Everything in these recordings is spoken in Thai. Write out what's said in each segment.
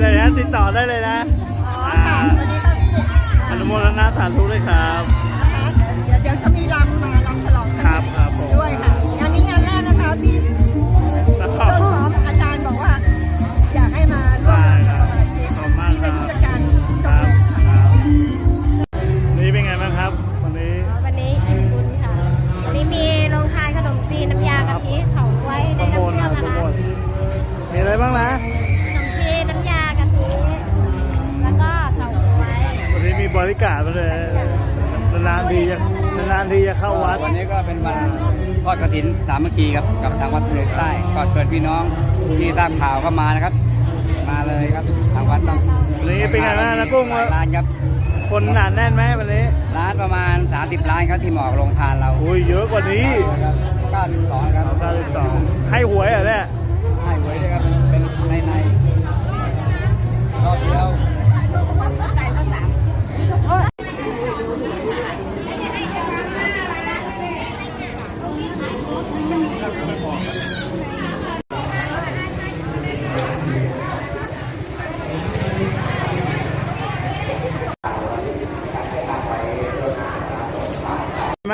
เลยนะ ติดต่อได้เลยนะอ๋อค่ะวันนี้ก็พี่อนุโมทนาสาธุด้วยครับเดี๋ยวเดี๋ยวจะมีรำมาลำ นนี้ก็เป็นวันทอดกระถินสามัคคีครับกับทางวัดเลยใต้ก็เชิญพี่น้องที่ทราบข่าวก็มานะครับ มาเลยครับทางวัดต้องวันนี้เป็นไงบ้างนะกุ้งหลายร้านครับคนหนาแน่นไหมวันนี้ร้านประมาณ 30ร้านครับที่มาออกโรงทานเราอุ้ยเยอะกว่านี้92ครับ92ให้หวยเหรอเนี่ย ให้หวยด้วยครับเป็นในในรอบเดียว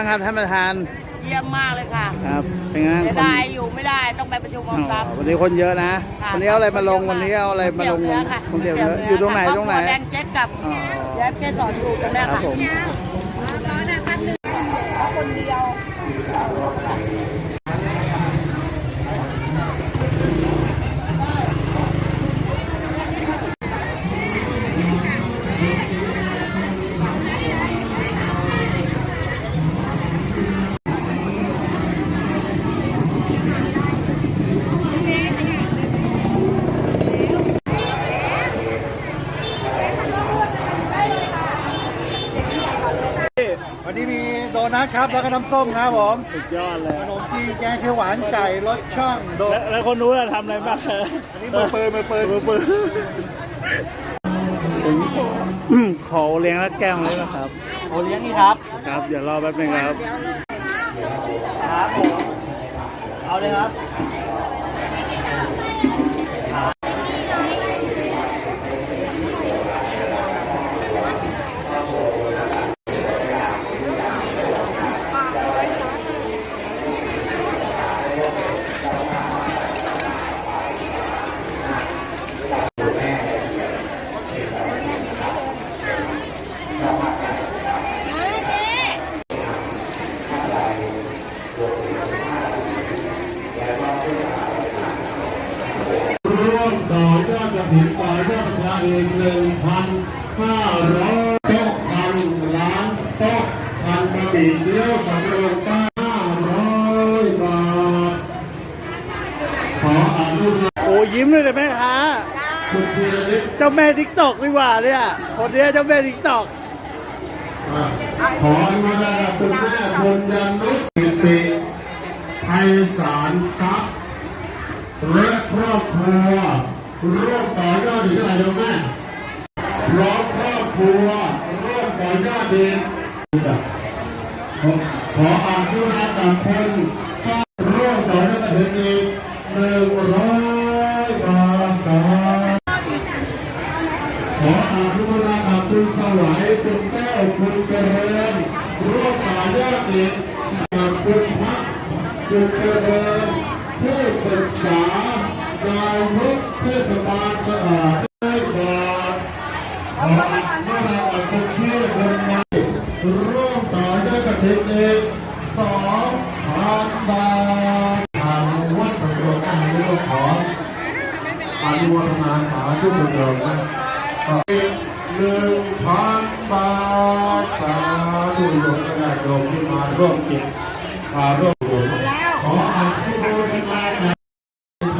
มั้งครับท่านประธานเยี่ยมมากเลยค่ะครับเป็นไงเสียคนดายอยู่ไม่ได้ต้องไปประชุมกองทัพอ๋อวันนี้คนเยอะนะค่ะวันนี้เอาอะไรมาลงวันนี้เอาอะไรมาลงเนื้อค่ะคนเดียวเยอะอยู่ตรงไหนตรงไหนคอควแดนเจ็ดกับอ๋อแดนเจ็ดสอนอยู่ตรงเนี้ยครับค่ะผมแล้วคนเดียว นี้มีโดนัทครับ แล้วก็น้ำส้มครับผมสุดยอดเลยขนมจีนแกงเขียวหวานไก่รสช่องโดแล้วแล้วคนนู้นอะทำอะไรบ้างอันนี้มือปืนมือปืนมือปืนขอเลี้ยงแล้วแก้วเลยนะครับ โอเลี้ยงนี่ครับ ครับเดี๋ยวรอแป๊บนึงครับ ครับผมเอาเลยครับ ร่วมต่อยอดกระถิ่นต่อยอดประชาเองหนึ่งพันห้าร้อยโต๊ะพันล้านโต๊ะพันบะหมี่เกี๊ยวสำโรงป้าห้าร้อยบาท ขออนุญาต โอ้ยิ้มเลยนะแม่ค้า คุณธีรฤทธิ์เจ้าแม่ทิกตอกดีกว่าเนี่ยคนเนี้ยเจ้าแม่ทิกตอกขออนุญาตคุณแม่คุณยันนุชกิติไพศาลทรัพย์และครอบครัวร่วมต่อยอดอีกเท่าไหร่ดูแม่พร้อมครอบครัวร่วมต่อยอดอีกขออนุญาตกับคนก็ร่วมต่อยอดถึงอีกหนึ่งร้อยบาทสาธุข ออนุญาตกับคุณสวัยคุณแก้วคุณเจริญร่วมต่อยอดอีกกับคุณพักคุณเจริญผู้ปรึกษานายกเทศบาลสะอาดได้บาทขออนุญาตกับคุณพี่คนใหม่ร่วมต่อยอดกับเทคนิคสองพันบาททางวัดสำรวจการเรื่องขออนุโมทนาสาธุบุญเดิมนะ หนึ่งพันบาทสาธุโยมญาติโยมที่มาร่วมจิตมาร่วมบุญขออนุโมทนานะ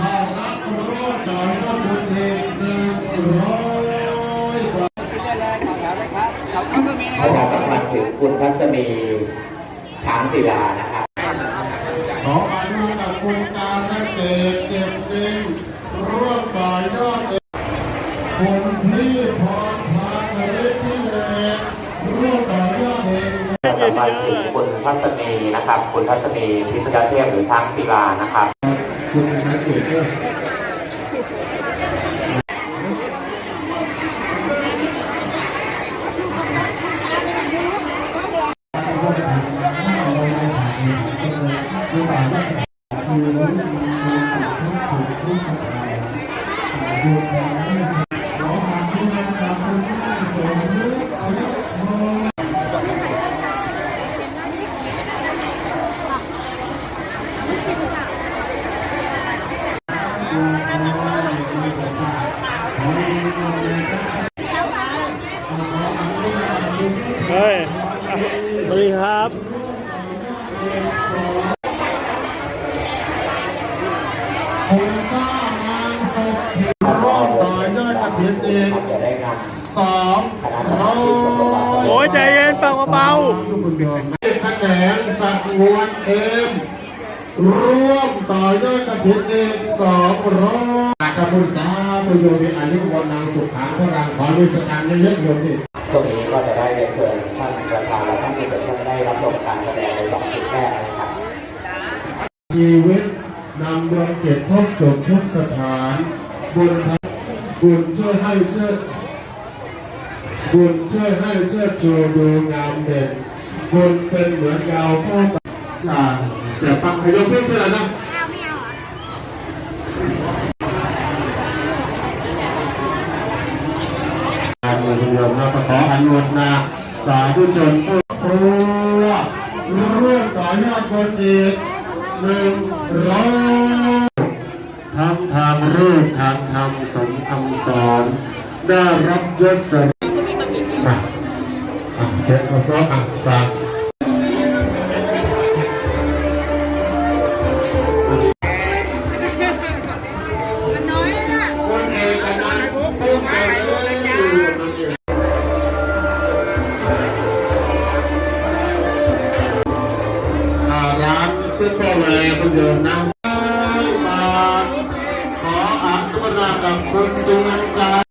ทารับร่วมต่อยอดบุญเทคหนึ่งร้อยบาทได้เลยต่อแถวเลยครับเขาก็มีนะคขอรับสัมพันธ์ถึงคุณทัศนีช้างศิลานะ ศนีนะครับ คุณทัศนีพิทยาเทพหรือช้างศิลานะครับ ข คุณสังเกตด้วย เฮ้ยอะสวัสดีครับ คุณป้านางสุขีร่วมต่อยอดกระถิ่นอีก จะได้น สองร้อย โอ้ยใจเย็นเปล่าเบา ทุกคนยอมแขนง สักงวนเอ็มร่วมต่อยอดกระถิ่นอีกสองร้อยกระพุนสาประโยชน์ในอายุวันนางสุขาพรังขอด้วยสการเยอะๆโยมนี่ำตรงนี้ก็จะได้เรียนเชิญท่านประธานและท่านที่เป็นท่านได้รับชมการแสดงในสองจุดแรกนะครับชีวิตนำดวงเก็บทุกสุขทุกสถานบุญทำบุญช่วยให้เชิดบุญช่วยให้เชิดชูดูงามเด่น บุญเป็นเหมือนเงาผู้สร้างเสียปังขยกเพื่อนเท่าไหร่นะการมือรวมนะขออนุโมทนาสาธุชนผู้ตัวร่วมต่อยอดคนอีกหนึ่งร้อยทั้งทางรูปทางธรรมสมคำสอนได้รับยศสรรอะอะ เจ็ดก็เพระอะสามคนเอกนายผู้เก่งเลยอ่าร้านซุปเปอแวร์คุณโยมนะบาทขออัครากับคุณดวงใจ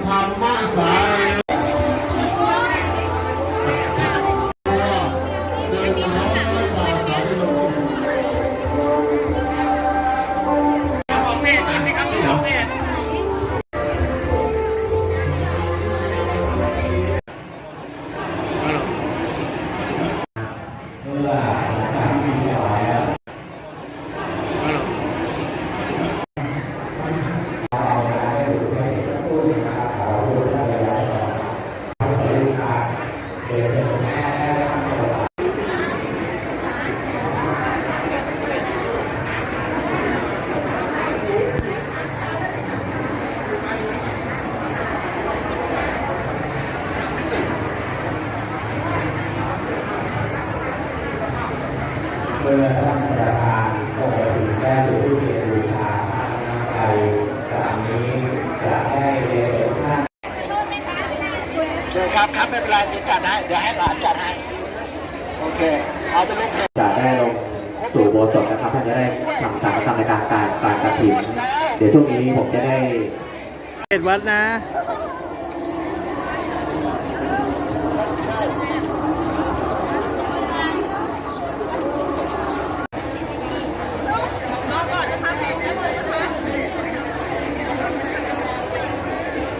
ฝนธรรมะสายเครับครับไม่เป็นไรเดี๋ยวจัดให้เดี๋ยวให้หลานจัดให้โอเคเอาไปลูกจะได้ลงสู่โบสถ์นะครับท่านจะได้ทำสังฆกรรมในการการการกระถิ่นเดี๋ยวช่วงนี้ผมจะได้ๆเขตวัดนะ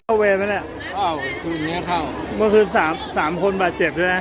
เข้าเวรไหมเนี่ยอ้าวคืนนี้เข้า เมื่อคืนสามสามคนบาดเจ็บใช่ไหม